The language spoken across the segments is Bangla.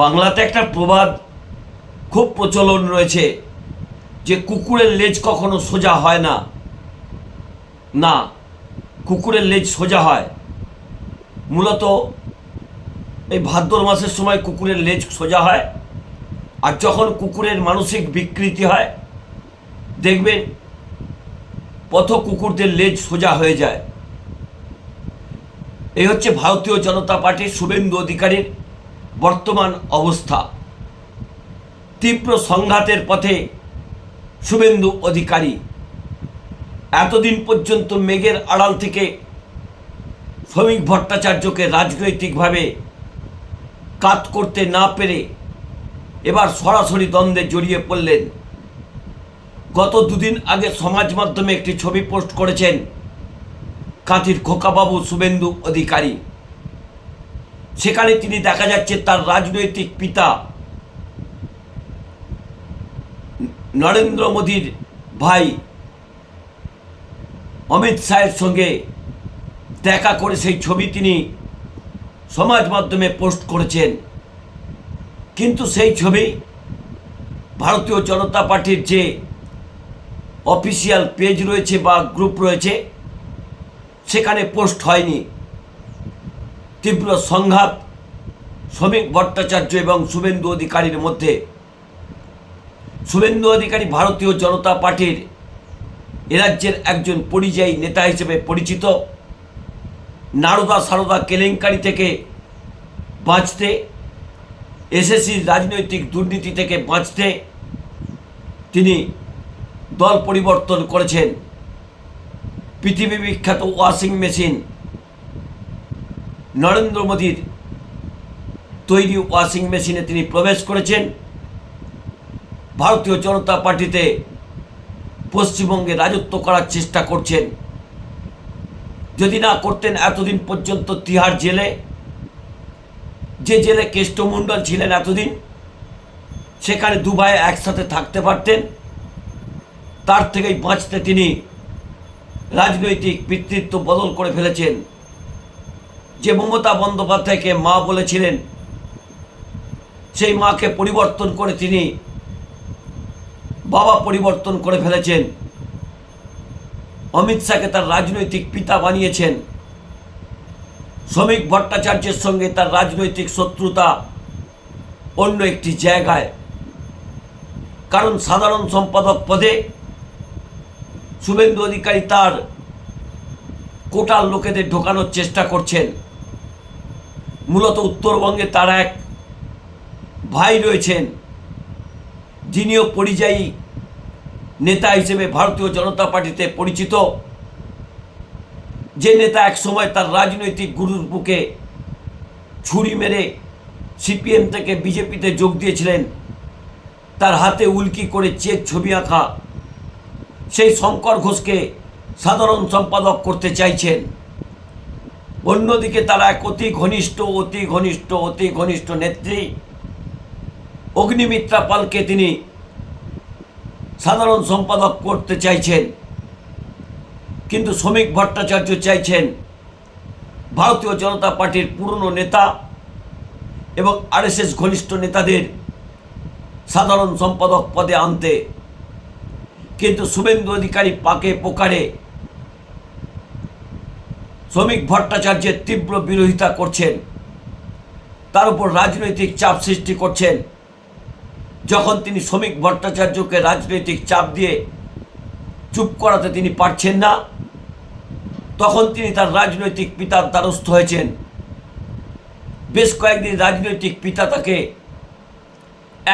বাংলাতে একটা প্রবাদ খুব প্রচলন রয়েছে যে কুকুরের লেজ কখনো সোজা হয় না। না, কুকুরের লেজ সোজা হয়। মূলত এই ভাদ্র মাসের সময় কুকুরের লেজ সোজা হয় আর যখন কুকুরের মানসিক বিকৃতি হয়, দেখবেন পথ কুকুরদের লেজ সোজা হয়ে যায়। এই হচ্ছে ভারতীয় জনতা পার্টির শুভেন্দু অধিকারীর বর্তমান অবস্থা। তীব্র সংঘাতের পথে শুভেন্দু অধিকারী এতদিন পর্যন্ত মেঘের আড়াল থেকে শ্রমিক ভট্টাচার্যকে রাজনৈতিকভাবে কাত করতে না পেরে এবার সরাসরি দ্বন্দ্বে জড়িয়ে পড়লেন। গত দুদিন আগে সমাজ মাধ্যমে একটি ছবি পোস্ট করেছেন কাঁথির খোকাবাবু শুভেন্দু অধিকারী। সেখানে তিনি দেখা যাচ্ছে তার রাজনৈতিক পিতা নরেন্দ্র মোদীর ভাই অমিত শাহের সঙ্গে দেখা করে সেই ছবি তিনি সমাজ মাধ্যমে পোস্ট করেছেন। কিন্তু সেই ছবি ভারতীয় জনতা পার্টির যে অফিসিয়াল পেজ রয়েছে বা গ্রুপ রয়েছে, সেখানে পোস্ট হয়নি। তীব্র সংঘাত, শ্রমিক ভট্টাচার্য এবং শুভেন্দু অধিকারীর মধ্যে। শুভেন্দু অধিকারী ভারতীয় জনতা পার্টির এরাজ্যের একজন পরিযায়ী নেতা হিসেবে পরিচিত। নারদা সারদা কেলেঙ্কারি থেকে বাঁচতে এসএসসির রাজনৈতিক দুর্নীতি থেকে বাঁচতে তিনি দল পরিবর্তন করেছেন। পৃথিবী বিখ্যাত ওয়াশিং মেশিন নরেন্দ্র মোদীর তৈরি ওয়াশিং মেশিনে তিনি প্রবেশ করেছেন। ভারতীয় জনতা পার্টিতে পশ্চিমবঙ্গে রাজত্ব করার চেষ্টা করছেন। যদি না করতেন এতদিন পর্যন্ত তিহার জেলে, যে জেলে কেষ্টমণ্ডল ছিলেন এতদিন, সেখানে দুবাই একসাথে থাকতে পারতেন। তার থেকেই বাঁচতে তিনি রাজনৈতিক পিতৃত্ব বদল করে ফেলেছেন। যে মমতা বন্দ্যোপাধ্যায়কে মা বলেছিলেন, সেই মাকে পরিবর্তন করে তিনি বাবা পরিবর্তন করে ফেলেছেন। অমিত শাহকে তার রাজনৈতিক পিতা বানিয়েছেন। শ্রমিক ভট্টাচার্যের সঙ্গে তার রাজনৈতিক শত্রুতা অন্য একটি জায়গায়। কারণ সাধারণ সম্পাদক পদে শুভেন্দু অধিকারী তার কোটার লোকেদের ঢোকানোর চেষ্টা করছেন। মূলত উত্তরবঙ্গে তার এক ভাই রয়েছেন, যিনিও পরিযায়ী নেতা হিসেবে ভারতীয় জনতা পার্টিতে পরিচিত। যে নেতা এক সময় তার রাজনৈতিক গুরুর বুকে ছুরি মেরে সিপিএম থেকে বিজেপিতে যোগ দিয়েছিলেন, তার হাতে উল্কি করে চেক ছবি আঁকা। সেই শঙ্কর ঘোষকে সাধারণ সম্পাদক করতে চাইছেন। অন্যদিকে তারা এক অতি ঘনিষ্ঠ অতি ঘনিষ্ঠ অতি ঘনিষ্ঠ নেত্রী অগ্নিমিত্রা পালকে তিনি সাধারণ সম্পাদক করতে চাইছেন। কিন্তু শ্রমিক ভট্টাচার্য চাইছেন ভারতীয় জনতা পার্টির পুরনো নেতা এবং আরএসএস ঘনিষ্ঠ নেতাদের সাধারণ সম্পাদক পদে আনতে। কিন্তু শুভেন্দু অধিকারী পাকে পোকারে শ্রমিক ভট্টাচার্যের তীব্র বিরোধিতা করছেন। তার উপর রাজনৈতিক চাপ সৃষ্টি করছেন। যখন তিনি শ্রমিক ভট্টাচার্যকে রাজনৈতিক চাপ দিয়ে চুপ করাতে তিনি পারছেন না, তখন তিনি তার রাজনৈতিক পিতার দ্বারস্থ হয়েছেন। বেশ কয়েকদিন রাজনৈতিক পিতা তাকে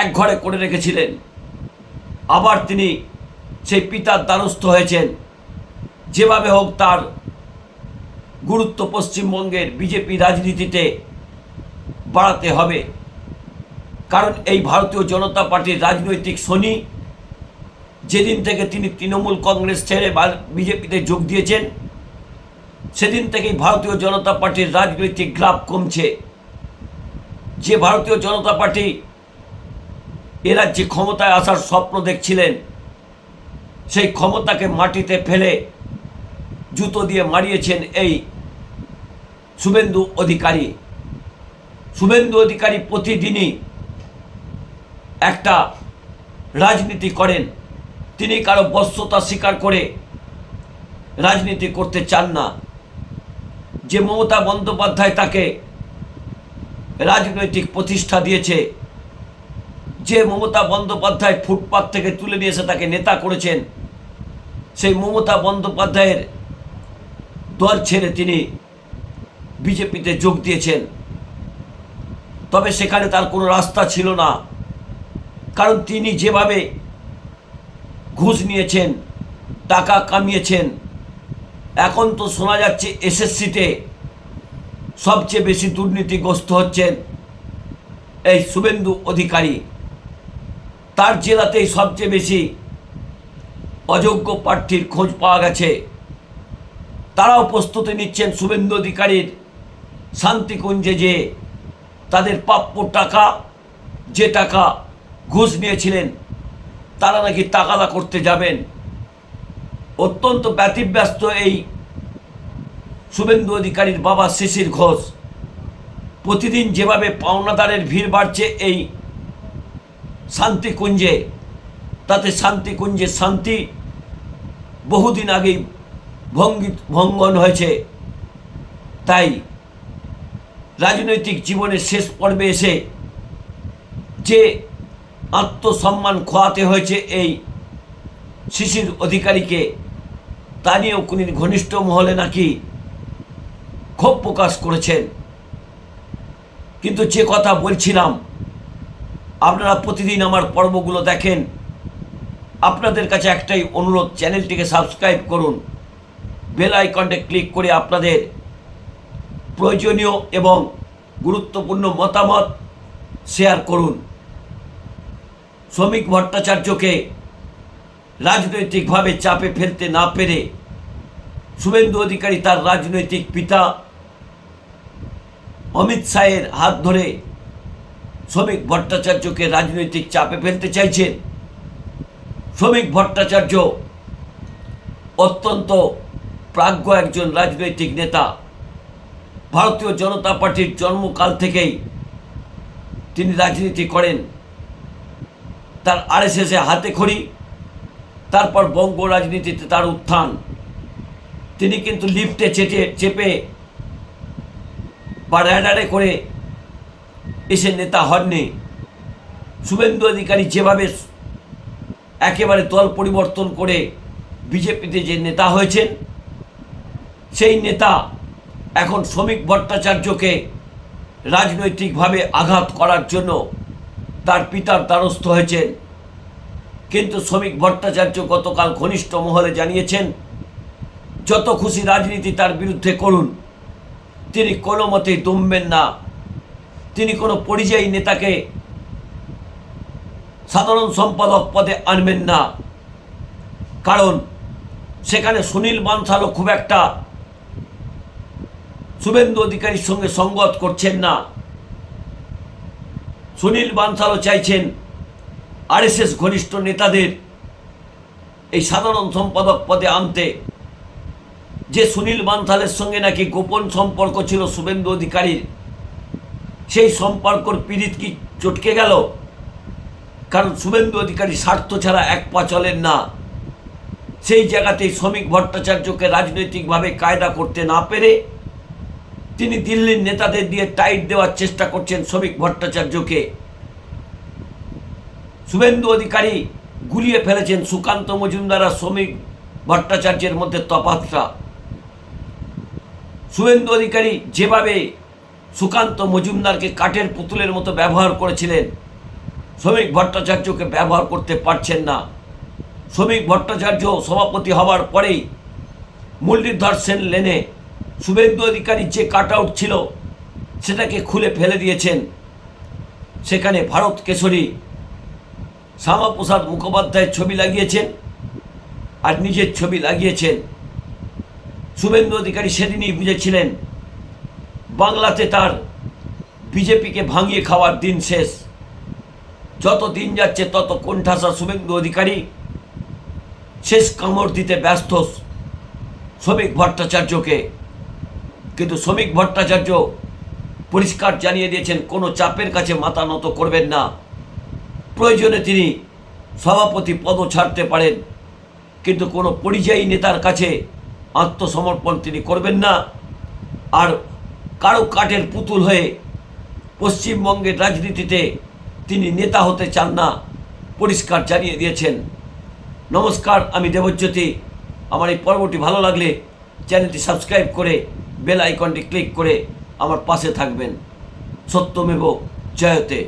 এক ঘরে করে রেখেছিলেন। আবার তিনি সেই পিতার দ্বারস্থ হয়েছেন। যেভাবে হোক তার গুরুত্ব পশ্চিমবঙ্গের বিজেপি রাজনীতিতে বাড়াতে হবে। কারণ এই ভারতীয় জনতা পার্টির রাজনৈতিক শনি যেদিন থেকে তিনি তৃণমূল কংগ্রেস ছেড়ে বিজেপিতে যোগ দিয়েছেন, সেদিন থেকেই ভারতীয় জনতা পার্টির রাজনৈতিক গ্রাফ কমছে। যে ভারতীয় জনতা পার্টি এরা যে ক্ষমতায় আসার স্বপ্ন দেখছিলেন, সেই ক্ষমতাকে মাটিতে ফেলে জুতো দিয়ে মারিয়েছেন এই শুভেন্দু অধিকারী। শুভেন্দু অধিকারী প্রতিদিনই একটা রাজনীতি করেন। তিনি কারও বস্যতা স্বীকার করে রাজনীতি করতে চান না। যে মমতা বন্দ্যোপাধ্যায় তাকে রাজনৈতিক প্রতিষ্ঠা দিয়েছে, যে মমতা বন্দ্যোপাধ্যায় ফুটপাত থেকে তুলে নিয়ে এসে তাকে নেতা করেছেন, সেই মমতা বন্দ্যোপাধ্যায়ের দল ছেড়ে তিনি বিজেপিতে যোগ দিয়েছেন। তবে সেখানে তার কোনো রাস্তা ছিল না। কারণ তিনি যেভাবে ঘুষ নিয়েছেন, টাকা কামিয়েছেন, এখন তো শোনা যাচ্ছে এসএসসিতে সবচেয়ে বেশি দুর্নীতিগ্রস্ত হচ্ছেন এই শুভেন্দু অধিকারী। তার জেলাতেই সবচেয়ে বেশি অযোগ্য প্রার্থীর খোঁজ পাওয়া গেছে। তারাও প্রস্তুতি নিচ্ছেন শুভেন্দু অধিকারীর শান্তিকুঞ্জে যে তাদের প্রাপ্য টাকা, যে টাকা ঘুষ নিয়েছিলেন, তারা নাকি তাকাদা করতে যাবেন। অত্যন্ত ব্যতিব্যস্ত এই শুভেন্দু অধিকারীর বাবা শিশির ঘোষ। প্রতিদিন যেভাবে পাওনাদারের ভিড় বাড়ছে এই শান্তিকুঞ্জে তাতে শান্তিকুঞ্জে শান্তি বহুদিন আগেই ভঙ্গি ভঙ্গন হয়েছে। তাই রাজনৈতিক জীবনের শেষ পর্বে এসে যে আত্মসম্মান খোয়াতে হয়েছে এই শিশির অধিকারীকে, তা নিয়েও কোন ঘনিষ্ঠ মহলে নাকি ক্ষোভ প্রকাশ করেছেন। কিন্তু যে কথা বলছিলাম, আপনারা প্রতিদিন আমার পর্বগুলো দেখেন। আপনাদের কাছে একটাই অনুরোধ, চ্যানেলটিকে সাবস্ক্রাইব করুন। বেল আইকনটে ক্লিক করে আপনাদের প্রয়োজনীয় এবং গুরুত্বপূর্ণ মতামত শেয়ার করুন। শ্রমিক ভট্টাচার্যকে রাজনৈতিকভাবে চাপে ফেলতে না পেরে শুভেন্দু অধিকারী তার রাজনৈতিক পিতা অমিত শাহের হাত ধরে শ্রমিক ভট্টাচার্যকে রাজনৈতিক চাপে ফেলতে চাইছেন। শ্রমিক ভট্টাচার্য অত্যন্ত প্রাজ্ঞ একজন রাজনৈতিক নেতা। ভারতীয় জনতা পার্টির জন্মকাল থেকেই তিনি রাজনীতি করেন। তার আর আরএসএসে হাতে খড়ি, তারপর বঙ্গ রাজনীতিতে তার উত্থান। তিনি কিন্তু লিফটে চেটে, চেপে বা র্যাডারে করে এসে নেতা হননি। শুভেন্দু অধিকারী যেভাবে একেবারে দল পরিবর্তন করে বিজেপিতে যে নেতা হয়েছেন, সেই নেতা এখন শ্রমিক ভট্টাচার্যকে রাজনৈতিকভাবে আঘাত করার জন্য তার পিতার দ্বারস্থ হয়েছেন। কিন্তু শ্রমিক ভট্টাচার্য গতকাল ঘনিষ্ঠ মহলে জানিয়েছেন, যত খুশি রাজনীতি তার বিরুদ্ধে করুন, তিনি কোনো মতেই দমবেন না। তিনি কোনো পরিযায়ী নেতাকে সাধারণ সম্পাদক পদে আনবেন না। কারণ সেখানে সুনীল বানসালও খুব একটা শুভেন্দু অধিকারীর সঙ্গে সঙ্গত করছেন না। সুনীল বানসালও চাইছেন আরএসএস ঘনিষ্ঠ নেতাদের এই সাধারণ সম্পাদক পদে আনতে। যে সুনীল বানসালের সঙ্গে নাকি গোপন সম্পর্ক ছিল শুভেন্দু অধিকারীর, সেই সম্পর্কর পীড়িত কি চটকে গেল? কারণ শুভেন্দু অধিকারী স্বার্থ ছাড়া এক পা চলেন না। সেই জায়গাতেই শ্রমিক ভট্টাচার্যকে রাজনৈতিকভাবে কায়দা করতে না পেরে তিনি দিল্লির নেতাদের দিয়ে টাইট দেওয়ার চেষ্টা করছেন শ্রমিক ভট্টাচার্যকে। শুভেন্দু অধিকারী গুলিয়ে ফেলেছেন সুকান্ত মজুমদার আর শ্রমিক ভট্টাচার্যের মধ্যে তফাতটা শুভেন্দু অধিকারী যেভাবে সুকান্ত মজুমদারকে কাঠের পুতুলের মতো ব্যবহার করেছিলেন, শ্রমিক ভট্টাচার্যকে ব্যবহার করতে পারছেন না। শ্রমিক ভট্টাচার্য সভাপতি হওয়ার পরেই মুরলীধর সেন লেনে শুভেন্দু অধিকারীর যে কাট আউট ছিল, সেটাকে খুলে ফেলে দিয়েছেন। সেখানে ভারত কেশরী শ্যামাপ্রসাদ মুখোপাধ্যায়ের ছবি লাগিয়েছেন আর নিজের ছবি লাগিয়েছেন। শুভেন্দু অধিকারী সেদিনই বুঝেছিলেন, বাংলাতে তার বিজেপিকে ভাঙিয়ে খাওয়ার দিন শেষ। যত দিন যাচ্ছে, তত কোণঠাসা শুভেন্দু অধিকারী শেষ কামড় দিতে ব্যস্ত শ্রমিক ভট্টাচার্যকে। কিন্তু শ্রমিক ভট্টাচার্য পরিষ্কার জানিয়ে দিয়েছেন, কোনো চাপের কাছে মাথা নত করবেন না। প্রয়োজনে তিনি সভাপতি পদও ছাড়তে পারেন, কিন্তু কোনো পরিযায়ী নেতার কাছে আত্মসমর্পণ তিনি করবেন না। আর কারও কাঠের পুতুল হয়ে পশ্চিমবঙ্গের রাজনীতিতে তিনি নেতা হতে চান না, পরিষ্কার জানিয়ে দিয়েছেন। নমস্কার, আমি দেবজ্যোতি। আমার এই পর্বটি ভালো লাগলে চ্যানেলটি সাবস্ক্রাইব করে বেল আইকনটি ক্লিক করে আমার পাশে থাকবেন। সত্যমেব জয়তে।